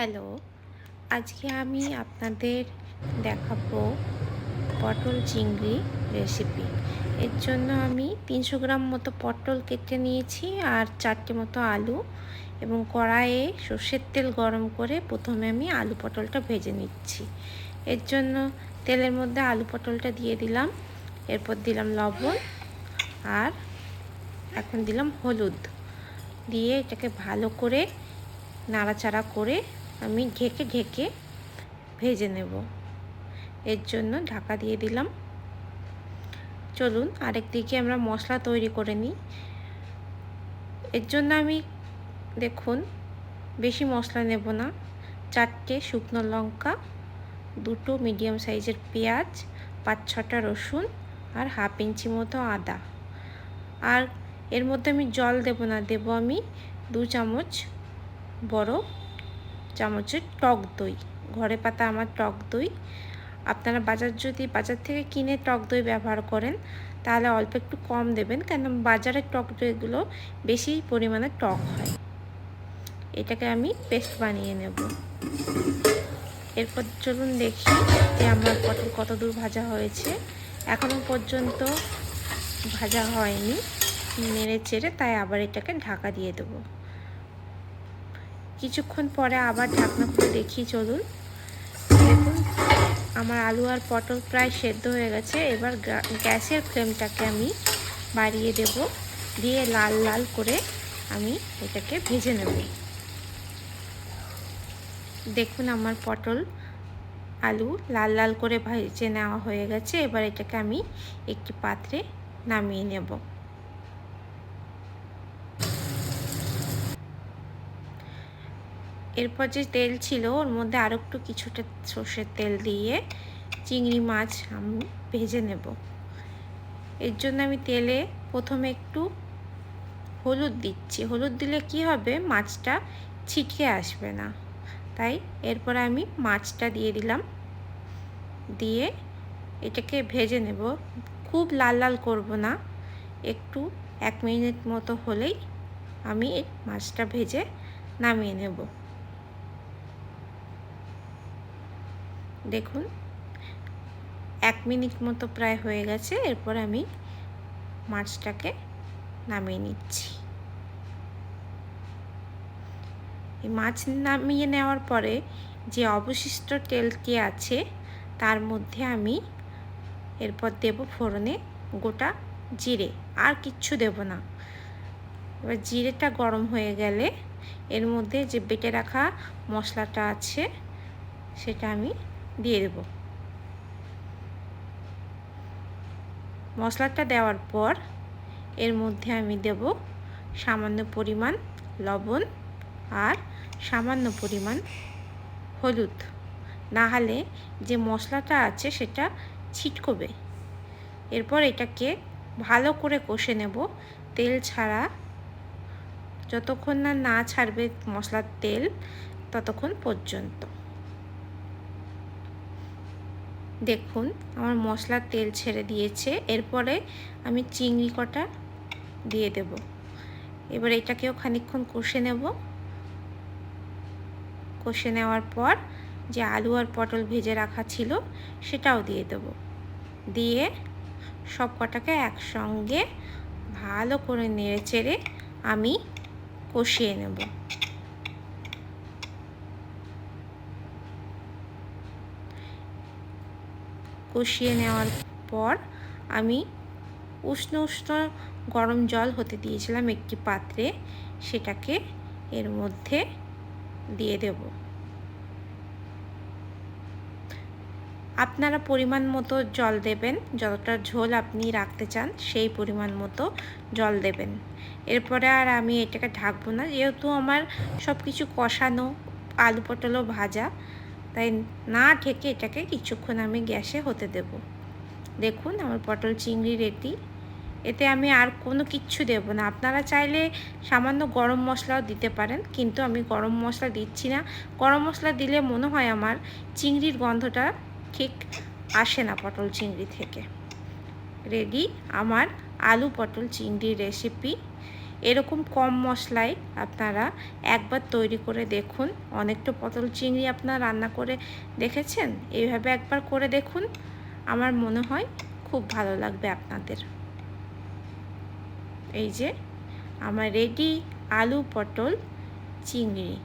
Hello, আজকে আমি আপনাদের দেখাবো পটল চিংড়ি রেসিপি এর জন্য আমি তিনশো গ্রাম মতো পটল কেটে নিয়েছি আর চারটে মতো আলু এবং কড়াইয়ে সর্ষের তেল গরম করে প্রথমে আমি আলু পটলটা ভেজে নিচ্ছি। এর জন্য তেলের মধ্যে আলু পটলটা দিয়ে দিলাম, এরপর দিলাম লবণ আর এখন দিলাম হলুদ। দিয়ে এটাকে ভালো করে নাড়াচাড়া করে আমি ঢেকে ঢেকে ভেজে নেব। এর জন্য ঢাকা দিয়ে দিলাম। চলুন আরেক দিকে আমরা মশলা তৈরি করে নিই। এর জন্য আমি দেখুন বেশি মশলা নেব না। চারটে শুকনো লঙ্কা, দুটো মিডিয়াম সাইজের পেঁয়াজ, পাঁচ ছটা রসুন আর হাফ ইঞ্চি মতো আদা। আর এর মধ্যে আমি জল দেব না, দেব আমি দু চামচ বড় চামচের টক দই। ঘরে পাতা আমার টক দই। আপনারা বাজার যদি, বাজার থেকে কিনে টক দই ব্যবহার করেন, তাহলে অল্প একটু কম দেবেন, কেন বাজারের টক দইগুলো বেশি পরিমাণে টক হয়। এটাকে আমি পেস্ট বানিয়ে নেব। এরপর চলুন দেখি যে আমার পটল কত দূর ভাজা হয়েছে। এখনও পর্যন্ত ভাজা হয়নি, নেড়ে চেড়ে তাই আবার এটাকে ঢাকা দিয়ে দেবো। কিছুক্ষণ পরে আবার ঢাকনা খুলে দেখি চলুন। দেখুন, আমার আলু আর পটল প্রায় সেদ্ধ হয়ে গেছে। এবার গ্যাসের ফ্লেমটাকে আমি বাড়িয়ে দেব। দিয়ে লাল লাল করে আমি এটাকে ভেজে নেব। দেখুন, আমার পটল, আলু লাল লাল করে ভেজে নেওয়া হয়ে গেছে। এবার এটাকে আমি একটি পাত্রে নামিয়ে নেব। এরপর যে তেল ছিল, ওর মধ্যে আরও একটু কিছুটা সর্ষের তেল দিয়ে চিংড়ি মাছ আমি ভেজে নেব। এর জন্য আমি তেলে প্রথমে একটু হলুদ দিচ্ছি। হলুদ দিলে কি হবে? মাছটা ছিটকে আসবে না। তাই এরপর আমি মাছটা দিয়ে দিলাম। দিয়ে এটাকে ভেজে নেব। খুব লাল লাল করব না। একটু এক মিনিট মতো হলেই আমি মাছটা ভেজে নামিয়ে নেব। দেখুন, এক মিনিট মতো প্রায় হয়ে গেছে, এরপর আমি মাছটাকে নামিয়ে নিচ্ছি। এই মাছ নামিয়ে নেওয়ার পরে যে অবশিষ্ট তেলটি আছে, তার মধ্যে আমি এরপর দেব ফোড়নে গোটা জিরে, আর কিচ্ছু দেব না। এবার জিরেটা গরম হয়ে গেলে এর মধ্যে যে বেটে রাখা মশলাটা আছে, সেটা আমি দিয়ে দেব। মশলাটা দেওয়ার পর এর মধ্যে আমি দেব সামান্য পরিমাণ লবণ আর সামান্য পরিমাণ হলুদ। না হলে যে মশলাটা আছে সেটা ছিটকবে। এরপর এটাকে ভালো করে কষে নেব। তেল ছাড়া যতক্ষণ না না ছাড়বে মশলার তেল ততক্ষণ পর্যন্ত। দেখুন, আমার মশলার তেল ছেড়ে দিয়েছে। এরপরে আমি চিংড়ি কটা দিয়ে দেব। এবার এটাকেও খানিক্ষণ কষে নেব। কষে নেওয়ার পর যে আলু আর পটল ভেজে রাখা ছিল, সেটাও দিয়ে দেব। দিয়ে সব কটাকে একসঙ্গে ভালো করে নেড়ে চেড়ে আমি কষিয়ে নেব। কষিয়ে নেওয়ার পর আমি উষ্ণ উষ্ণ গরম জল হতে দিয়েছিলাম একটি পাত্রে। সেটাকে এর মধ্যে দিয়ে দেব। আপনারা পরিমাণ মতো জল দেবেন, যতটা ঝোল আপনি রাখতে চান সেই পরিমাণ মতো জল দেবেন। এরপরে আর আমি এটাকে ঢাকবো না, যেহেতু আমার সব কিছু কষানো, আলু পটলও ভাজা তাই না ঠেকে এটাকে কিছুক্ষণ আমি গ্যাসে হতে দেব। দেখুন আমার পটল চিংড়ি রেডি। এতে আমি আর কোনো কিচ্ছু দেব না। আপনারা চাইলে সামান্য গরম মশলাও দিতে পারেন, কিন্তু আমি গরম মশলা দিচ্ছি না। গরম মশলা দিলে মনে হয় আমার চিংড়ির গন্ধটা ঠিক আসে না পটল চিংড়ি থেকে। রেডি আমার আলু পটল চিংড়ির রেসিপি এরকম কম মশলায় আপনারা একবার তৈরি করে দেখুন। অনেকটা পটল চিংড়ি আপনারা রান্না করে দেখেছেন? এইভাবে একবার করে দেখুন। আমার মনে হয় খুব ভালো লাগবে আপনাদের। এই যে আমার রেডি আলু পটল চিংড়ি।